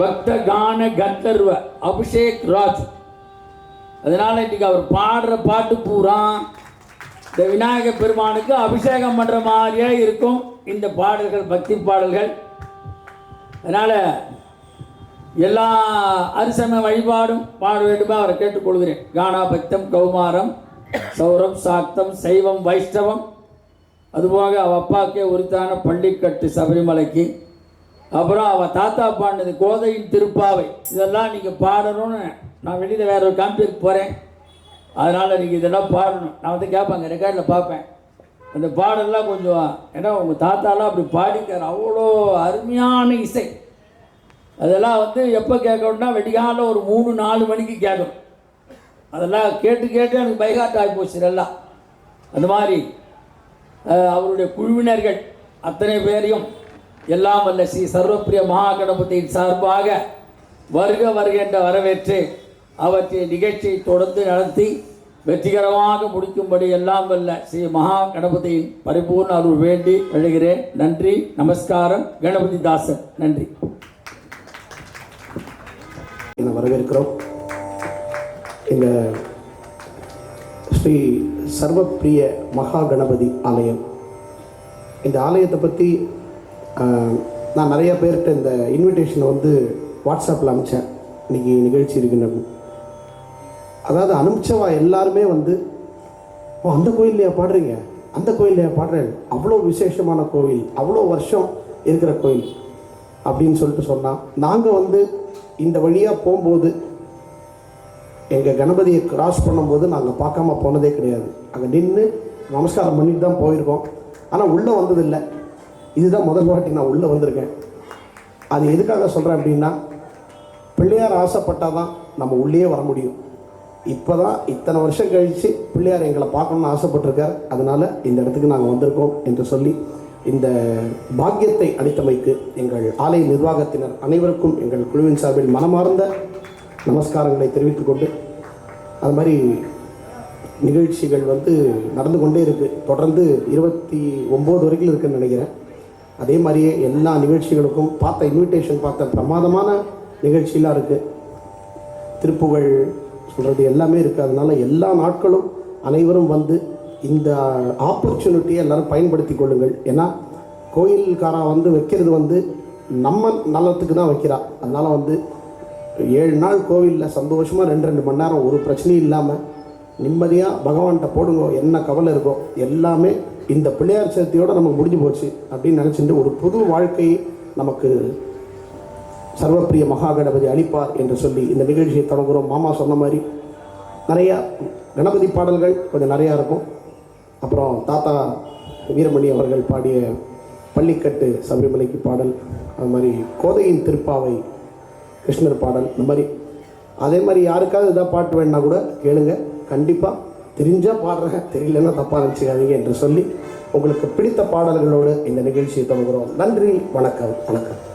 பக்த கான கந்தர்வ அபிஷேக் ராஜ். அதனால் இன்றைக்கி அவர் பாடுற பாட்டு பூரா இந்த விநாயக பெருமானுக்கு அபிஷேகம் பண்ணுற மாதிரியே இருக்கும். இந்த பாடல்கள் பக்தி பாடல்கள். அதனால் எல்லா அரிசம வழிபாடும் பாட வேண்டுமா? அவரை கேட்டுக்கொள்கிறேன். கானா பக்தம் கௌமாரம் சௌரம் சாக்தம் சைவம் வைஷ்ணவம். அதுபோக அவ அப்பாக்கே உரித்தான பள்ளிக்கட்டு சபரிமலைக்கு அப்புறம் அவள் தாத்தா பாடினது கோதையின் திருப்பாவை. இதெல்லாம் நீங்கள் பாடணும்னு நான் வெளியில் வேற ஒரு காம்பிக்கு போகிறேன் அதனால் நீங்கள் இதெல்லாம் பாடணும். நான் வந்து கேட்பாங்க ரெக்கார்டில் பார்ப்பேன். அந்த பாடலாம் கொஞ்சம் ஏன்னா உங்கள் தாத்தாலாம் அப்படி பாடிக்கார் அவ்வளோ அருமையான இசை. அதெல்லாம் வந்து எப்போ கேட்கணும்னா வெடிகால ஒரு மூணு நாலு மணிக்கு கேட்கணும். அதெல்லாம் கேட்டு கேட்டு எனக்கு பைகாட் ஆகி போச்சு எல்லாம் அந்த மாதிரி அவருடைய குழுவினர்கள் அத்தனை பேரையும் எல்லாம் வல்ல ஸ்ரீ சர்வப்பிரிய மகா கணபதியின் சார்பாக வருக வருக என்ற வரவேற்று அவற்றை நிகழ்ச்சியை தொடர்ந்து நடத்தி வெற்றிகரமாக முடிக்கும்படி எல்லாம் வல்ல ஸ்ரீ மகா கணபதியின் பரிபூர்ண அருள் வேண்டி எழுகிறேன் நன்றி நமஸ்காரம் கணபதி தாசன். நன்றி. வரவேற்கிறோம். இந்த ஸ்ரீ சர்வப்பிரிய மகா கணபதி ஆலயம். இந்த ஆலயத்தை பற்றி நான் நிறைய பேர்கிட்ட இந்த இன்விடேஷனை வந்து வாட்ஸ்அப்பில் அனுப்பிச்சேன் இன்னைக்கு நிகழ்ச்சி இருக்குன்னு. அதாவது அனுப்பிச்சவா எல்லாருமே வந்து ஓ அந்த கோயில்லையா பாடுறீங்க? அந்த கோயில்லையா பாடுறேன்? அவ்வளோ விசேஷமான கோவில் அவ்வளோ வருஷம் இருக்கிற கோயில் அப்படின்னு சொல்லிட்டு சொன்னான். நாங்கள் வந்து இந்த வழியாக போகும்போது எங்கள் கணபதியை கிராஸ் பண்ணும்போது நாங்கள் பார்க்காம போனதே கிடையாது. அங்கே நின்று நமஸ்காரம் பண்ணிட்டு தான் போயிருக்கோம். ஆனால் உள்ளே வந்ததில்லை. இதுதான் முதல் வாட்டி நான் உள்ளே வந்திருக்கேன். அது எதுக்காக சொல்கிறேன் அப்படின்னா பிள்ளையார் ஆசைப்பட்டால் தான் நம்ம உள்ளே வர முடியும். இப்போ தான் இத்தனை வருஷம் கழித்து பிள்ளையார் எங்களை பார்க்கணுன்னு ஆசைப்பட்டிருக்கார். அதனால் இந்த இடத்துக்கு நாங்கள் வந்திருக்கோம் என்று சொல்லி இந்த பாக்கியத்தை அளித்தமைக்கு எங்கள் ஆலய நிர்வாகத்தினர் அனைவருக்கும் எங்கள் குழுவின் சார்பில் மனமார்ந்த நமஸ்காரங்களை தெரிவித்துக்கொண்டு அது மாதிரி நிகழ்ச்சிகள் வந்து நடந்து கொண்டே இருக்குது தொடர்ந்து இருபத்தி ஒம்பது வரைக்கும் இருக்குன்னு நினைக்கிறேன். அதே மாதிரியே எல்லா நிகழ்ச்சிகளுக்கும் பார்த்த இன்விடேஷன் பார்த்த பிரமாதமான நிகழ்ச்சியெலாம் இருக்குது திருப்புகழ் சொல்கிறது எல்லாமே இருக்குது அதனால் எல்லா நாட்களும் அனைவரும் வந்து இந்த ஆப்பர்ச்சுனிட்டியை எல்லோரும் பயன்படுத்தி கொள்ளுங்கள். ஏன்னா கோயில்காரா வந்து வைக்கிறது வந்து நம்ம நலத்துக்கு தான் வைக்கிறா. அதனால் வந்து ஏழு நாள் கோவிலில் சந்தோஷமாக ரெண்டு ரெண்டு மணி நேரம் ஒரு பிரச்சனையும் இல்லாமல் நிம்மதியாக பகவான்கிட்ட போடுங்க என்ன கவலை இருக்கோ எல்லாமே இந்த பிள்ளையார் சேர்த்தியோடு நமக்கு முடிஞ்சு போச்சு அப்படின்னு நினச்சிட்டு ஒரு புது வாழ்க்கையை நமக்கு சர்வப்பிரிய மகா கணபதி அளிப்பார் என்று சொல்லி இந்த நிகழ்ச்சியை தொடங்குகிறோம் மாமா சொன்ன மாதிரி நிறையா கணபதி பாடல்கள் கொஞ்சம் நிறையா இருக்கும். அப்புறம் தாத்தா வீரமணி அவர்கள் பாடிய பள்ளிக்கட்டு சபரிமலைக்கு பாடல் அது மாதிரி கோதையின் திருப்பாவை கிருஷ்ணர் பாடல் இந்த மாதிரி அதே மாதிரி யாருக்காவது எதாவது பாட்டு வேணுன்னா கூட கேளுங்க. கண்டிப்பாக தெரிஞ்சால் பாடுறேன். தெரியலன்னா தப்பாக நினச்சிக்காதீங்க என்று சொல்லி உங்களுக்கு பிடித்த பாடல்களோடு இந்த நிகழ்ச்சியை தொடங்குகிறோம் நன்றி வணக்கம் வணக்கம்.